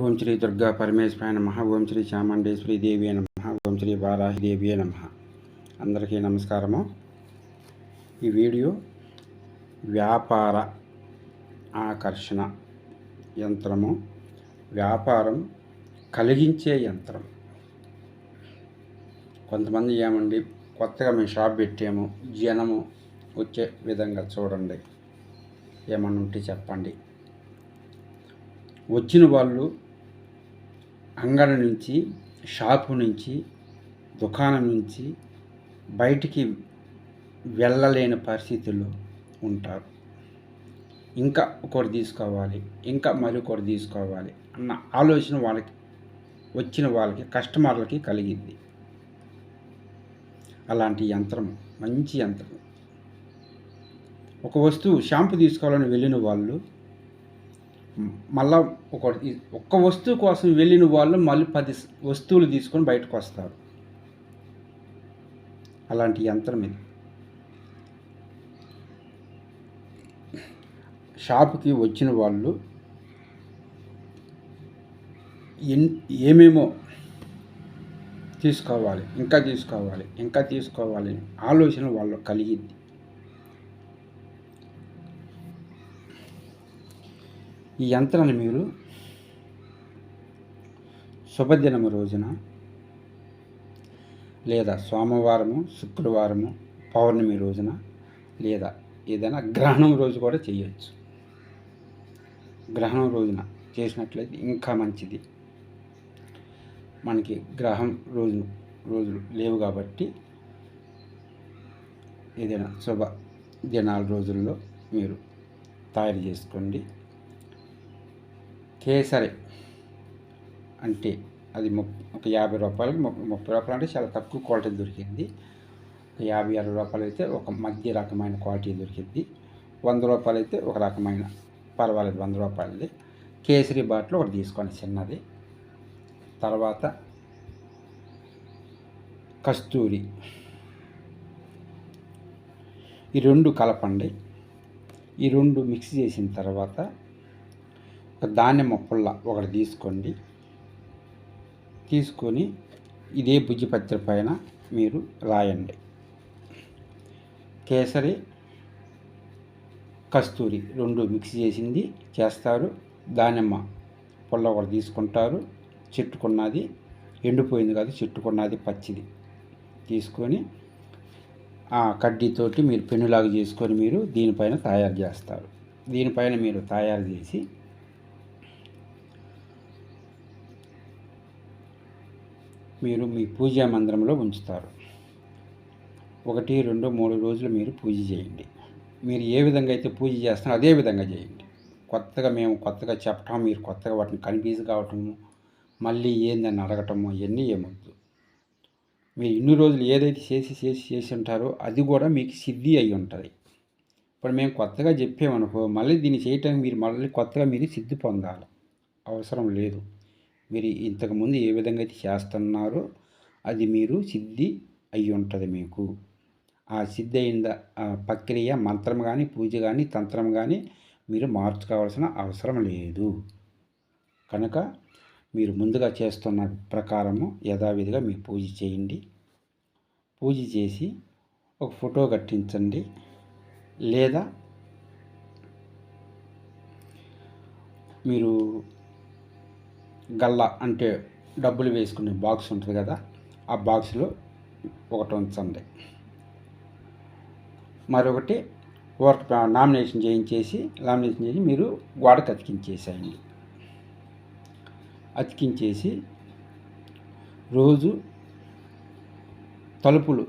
ఓం శ్రీ దుర్గా పరమేశ్వరాయ నమ. ఓం శ్రీ చాముండేశ్వరి దేవి నమ. ఓం శ్రీ వారాహిదేవి నమ. అందరికీ నమస్కారము. ఈ వీడియో వ్యాపార ఆకర్షణ యంత్రము. వ్యాపారం కలిగించే యంత్రం. కొంతమంది ఏమండి కొత్తగా మేము షాప్ పెట్టాము జనము వచ్చే విధంగా చూడండి. ఏమన్నా ఉంటే చెప్పండి. వచ్చిన వాళ్ళు అంగడి నుంచి షాపు నుంచి దుకాణం నుంచి బయటికి వెళ్ళలేని పరిస్థితుల్లో ఉంటారు. ఇంకా ఒకటి తీసుకోవాలి ఇంకా మరొకటి తీసుకోవాలి అన్న ఆలోచన వాళ్ళకి వచ్చిన వాళ్ళకి కస్టమర్లకి కలిగింది. అలాంటి యంత్రం మంచి యంత్రం. ఒక వస్తువు షాంపూ తీసుకోవాలని వెళ్ళిన వాళ్ళు మళ్ళా ఒక ఒక్క వస్తువు కోసం వెళ్ళిన వాళ్ళు మళ్ళీ పది వస్తువులు తీసుకొని బయటకు వస్తారు. అలాంటి యంత్రం ఇది. షాప్కి వచ్చిన వాళ్ళు ఎన్ ఏమేమో తీసుకోవాలి ఇంకా తీసుకోవాలి ఇంకా తీసుకోవాలి ఆలోచన వాళ్ళు కలిగింది ఈ యంత్రాన్ని మీరు శుభదినము రోజున లేదా సోమవారము శుక్రవారము పౌర్ణమి రోజున లేదా ఏదైనా గ్రహణం రోజు కూడా చేయవచ్చు గ్రహణం రోజున చేసినట్లయితే ఇంకా మంచిది. మనకి గ్రహం రోజు రోజులు లేవు కాబట్టి ఏదైనా శుభ దినాల రోజుల్లో మీరు తయారు చేసుకోండి. కేసరి అంటే అది ఒక యాభై రూపాయలకి ముప్పై రూపాయలు అంటే చాలా తక్కువ క్వాలిటీ దొరికింది. ఒక యాభై అరవై రూపాయలు అయితే ఒక మధ్య రకమైన క్వాలిటీ దొరికింది. వంద రూపాయలు అయితే ఒక రకమైన పర్వాలేదు వంద రూపాయలది. కేసరి బాటిల్ ఒకటి తీసుకోండి చిన్నది. తర్వాత కస్తూరి. ఈ రెండు కలపండి. ఈ రెండు మిక్స్ చేసిన తర్వాత దానిమ్మ పుల్ల ఒకటి తీసుకోండి. తీసుకొని ఇదే భుజిపత్రి పైన మీరు రాయండి. కేసరి కస్తూరి రెండు మిక్స్ చేసింది చేస్తారు. దానిమ్మ పుల్ల ఒకటి తీసుకుంటారు. చెట్టుకున్నది ఎండిపోయింది కాదు చెట్టుకున్నది పచ్చిది. తీసుకొని ఆ కడ్డీతోటి మీరు పెన్నులాగా చేసుకొని మీరు దీనిపైన తయారు చేస్తారు. దీనిపైన మీరు తయారు చేసి మీరు మీ పూజా మందిరంలో ఉంచుతారు. ఒకటి రెండు మూడు రోజులు మీరు పూజ చేయండి. మీరు ఏ విధంగా అయితే పూజ చేస్తారో అదే విధంగా చేయండి. కొత్తగా మేము కొత్తగా చెప్పటం మీరు కొత్తగా వాటిని కన్ఫ్యూజ్ కావటము మళ్ళీ ఏందని అడగటము అవన్నీ ఏమొద్దు. మీరు ఇన్ని రోజులు ఏదైతే చేసి చేసి చేసి ఉంటారో అది కూడా మీకు సిద్ధి అయి ఉంటుంది. ఇప్పుడు మేము కొత్తగా చెప్పామనుకో మళ్ళీ దీన్ని చేయటానికి మీరు మళ్ళీ కొత్తగా మీరు సిద్ధి పొందాలి. అవసరం లేదు. మీరు ఇంతకుముందు ఏ విధంగా అయితే చేస్తున్నారో అది మీరు సిద్ధి అయి ఉంటుంది మీకు. ఆ సిద్ధి అయిన ప్రక్రియ మంత్రం కానీ పూజ కానీ తంత్రం కానీ మీరు మార్చుకోవాల్సిన అవసరం లేదు. కనుక మీరు ముందుగా చేస్తున్న ప్రకారము యథావిధిగా మీ పూజ చేయండి. పూజ చేసి ఒక ఫోటో కట్టించండి. లేదా మీరు గల్ల అంటే డబ్బులు వేసుకునే బాక్స్ ఉంటుంది కదా ఆ బాక్స్లో ఒకటి ఉంచండి. మరొకటి వర్క్ నామినేషన్ చేయించేసి నామినేషన్ చేసి మీరు గోడకు అతికించేసేయండి. అతికించేసి రోజు తలుపులు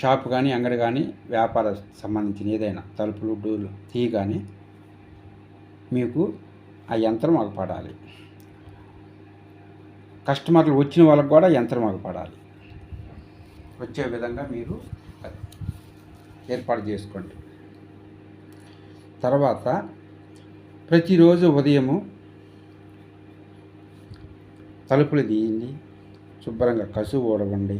షాప్ కానీ అంగడి కానీ వ్యాపార సంబంధించిన ఏదైనా తలుపులు డోర్లు తీయగానే మీకు ఆ యంత్రం అగపడాలి కస్టమర్లు వచ్చిన వాళ్ళకు కూడా యంత్రం అగపడాలి. వచ్చే విధంగా మీరు ఏర్పాటు చేసుకోండి. తర్వాత ప్రతిరోజు ఉదయము తలుపులు తీయండి శుభ్రంగా కసువు ఊడవండి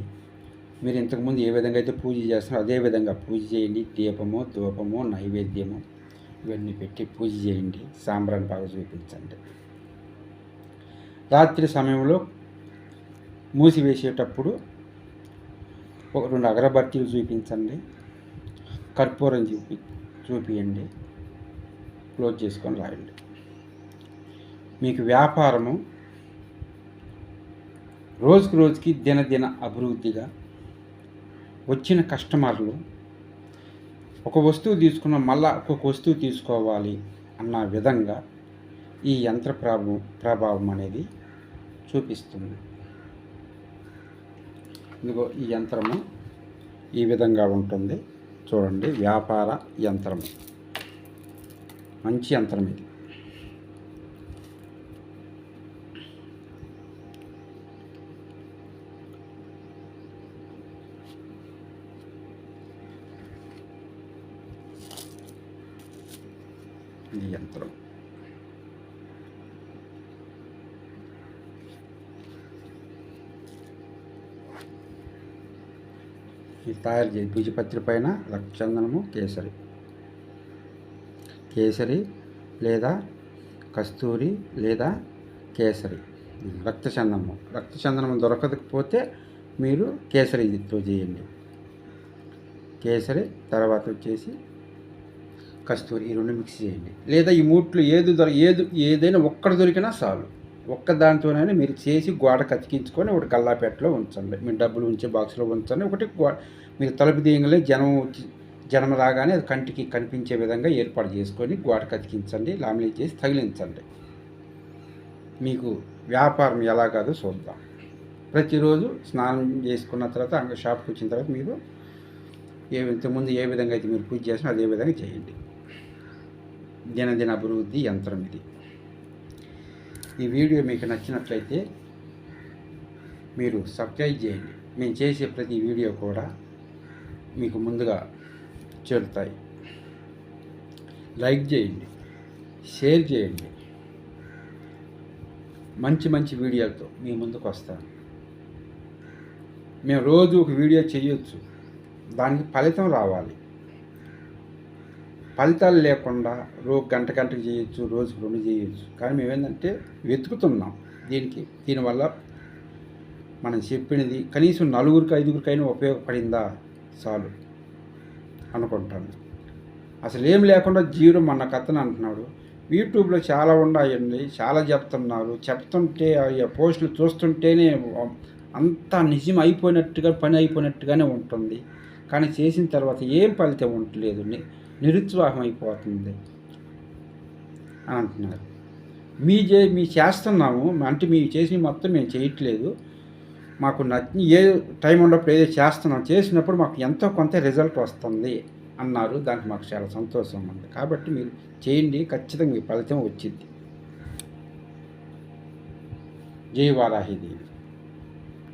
మీరు ఇంతకుముందు ఏ విధంగా అయితే పూజ చేస్తారో అదే విధంగా పూజ చేయండి. దీపము ధూపము నైవేద్యము ఇవన్నీ పెట్టి పూజ చేయండి. సాంబ్రాన్ని బాగా చూపించండి. రాత్రి సమయంలో మూసివేసేటప్పుడు ఒక రెండు అగరబత్తీలు చూపించండి. కర్పూరం చూపి చూపియండి. క్లోజ్ చేసుకొని రాయండి. మీకు వ్యాపారము రోజుకు రోజుకి దినదిన అభివృద్ధిగా వచ్చిన కస్టమర్లు ఒక వస్తువు తీసుకున్న మళ్ళా ఒక్కొక్క వస్తువు తీసుకోవాలి అన్న విధంగా ఈ యంత్ర ప్రభావం ప్రభావం అనేది చూపిస్తుంది. ఇదిగో ఈ యంత్రము ఈ విధంగా ఉంటుంది. చూడండి వ్యాపార యంత్రము. మంచి యంత్రం ఇది. ఈ యంత్రం. ఈ తయారు చేసి బీజపత్రి పైన రక్తచందనము కేసరి. కేసరి లేదా కస్తూరి లేదా కేసరి. రక్తచందనము. రక్తచందనము దొరకకపోతే మీరు కేసరితో చేయండి. కేసరి తర్వాత వచ్చేసి కస్తూరి ఈ రెండు మిక్స్ చేయండి. లేదా ఈ మూట్లు ఏది దొర ఏది ఏదైనా ఒక్కడ దొరికినా చాలు. ఒక్కదాంతోనే మీరు చేసి గోడ కతికించుకొని ఒకటి కల్లాపేటలో ఉంచండి. మీరు డబ్బులు ఉంచే బాక్స్లో ఉంచండి. ఒకటి గో మీరు తలుపు దీయంగానే జనం జనం రాగానే అది కంటికి కనిపించే విధంగా ఏర్పాటు చేసుకొని గోడ కతికించండి లామినేట్ చేసి తగిలించండి. మీకు వ్యాపారం ఎలా కాదో చూద్దాం. ప్రతిరోజు స్నానం చేసుకున్న తర్వాత అంగ షాప్కి వచ్చిన తర్వాత మీరు ఏ ఇంతకుముందు ఏ విధంగా అయితే మీరు పూజ చేసినా అదే విధంగా చేయండి. దినదిన అభివృద్ధి యంత్రం ఇది. ఈ వీడియో మీకు నచ్చినట్లయితే మీరు సబ్స్క్రైబ్ చేయండి. మేము చేసే ప్రతి వీడియో కూడా మీకు ముందుగా చేరుతాయి. లైక్ చేయండి షేర్ చేయండి. మంచి మంచి వీడియోలతో మీ ముందుకు వస్తాను. మేము రోజు ఒక వీడియో చేయొచ్చు. దానికి ఫలితం రావాలి. ఫలితాలు లేకుండా రోజు గంట గంటకు చేయొచ్చు రోజుకు రెండు చేయొచ్చు. కానీ మేము ఏంటంటే వెతుకుతున్నాం దీనికి. దీనివల్ల మనం చెప్పినది కనీసం నలుగురికి ఐదుగురికైనా ఉపయోగపడిందా? చాలు అనుకుంటాను. అసలు ఏం లేకుండా జీవుడు మన కథను అంటున్నాడు. యూట్యూబ్లో చాలా ఉన్నాయండి చాలా చెప్తున్నారు. చెప్తుంటే ఆ పోస్టులు చూస్తుంటేనే అంతా నిజం అయిపోయినట్టుగా పని అయిపోయినట్టుగానే ఉంటుంది. కానీ చేసిన తర్వాత ఏం ఫలితం ఉండలేదు. నిరుత్సాహం అయిపోతుంది అని అంటున్నారు. మీ చే మీ చేస్తున్నాము అంటే మీ చేసి మొత్తం మేము చేయట్లేదు. మాకు నచ్చి ఏ టైం ఉన్నప్పుడు ఏదో చేస్తున్నాం చేసినప్పుడు మాకు ఎంతో కొంత రిజల్ట్ వస్తుంది అన్నారు. దానికి మాకు చాలా సంతోషం ఉంది. కాబట్టి మీరు చేయండి ఖచ్చితంగా మీ ఫలితం వచ్చింది జై వారాహిదేవి